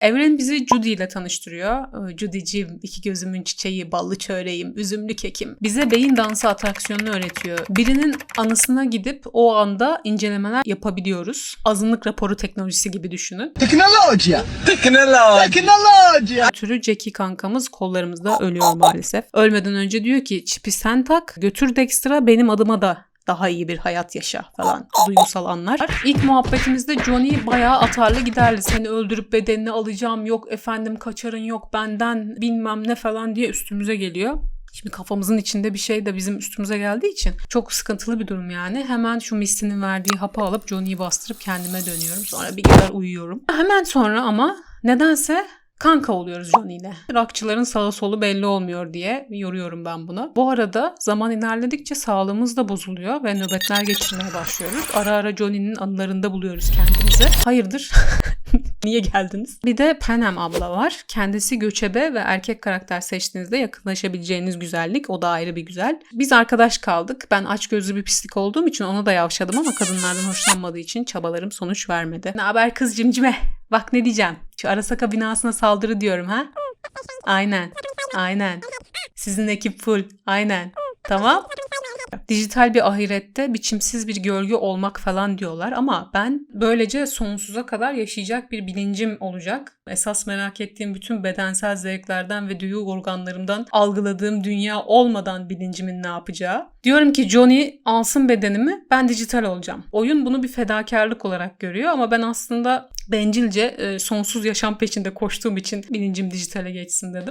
Evren bizi Judy ile tanıştırıyor. Ee, Judy'ciğim, iki gözümün çiçeği, ballı çöreğim, üzümlü kekim. Bize beyin dansı atraksiyonunu öğretiyor. Birinin anısına gidip o anda incelemeler yapabiliyoruz. Azınlık raporu teknolojisi gibi düşünün. Tecnologia! Tecnologia. Tecnologia! Türü Jackie kankamız kollarımızda ölüyor maalesef. Ölmeden önce diyor ki çipi sen tak götür Dexter'a benim adıma da daha iyi bir hayat yaşa falan duygusal anlar. İlk muhabbetimizde Johnny bayağı atarlı giderli. Seni öldürüp bedenini alacağım yok efendim kaçarın yok benden bilmem ne falan diye üstümüze geliyor. Şimdi kafamızın içinde bir şey de bizim üstümüze geldiği için çok sıkıntılı bir durum yani. Hemen şu Misty'nin verdiği hapı alıp Johnny'yi bastırıp kendime dönüyorum. Sonra bir kadar uyuyorum. Hemen sonra ama nedense kanka oluyoruz Johnny ile. Rockçıların sağı solu belli olmuyor diye yoruyorum ben bunu. Bu arada zaman ilerledikçe sağlığımız da bozuluyor ve nöbetler geçirmeye başlıyoruz. Ara ara Johnny'nin anılarında buluyoruz kendimizi. Hayırdır? Niye geldiniz? Bir de Penem abla var. Kendisi göçebe ve erkek karakter seçtiğinizde yakınlaşabileceğiniz güzellik. O da ayrı bir güzel. Biz arkadaş kaldık. Ben aç gözlü bir pislik olduğum için ona da yavşadım ama kadınlardan hoşlanmadığı için çabalarım sonuç vermedi. Ne haber kız cimcime? Bak ne diyeceğim. Şu Arasaka binasına saldırı diyorum ha? Aynen. Aynen. Sizin ekip full. Aynen. Tamam. Dijital bir ahirette biçimsiz bir gölge olmak falan diyorlar ama ben böylece sonsuza kadar yaşayacak bir bilincim olacak. Esas merak ettiğim bütün bedensel zevklerden ve duyu organlarımdan algıladığım dünya olmadan bilincimin ne yapacağı. Diyorum ki Johnny alsın bedenimi ben dijital olacağım. Oyun bunu bir fedakarlık olarak görüyor ama ben aslında bencilce e, sonsuz yaşam peşinde koştuğum için bilincim dijitale geçsin dedim.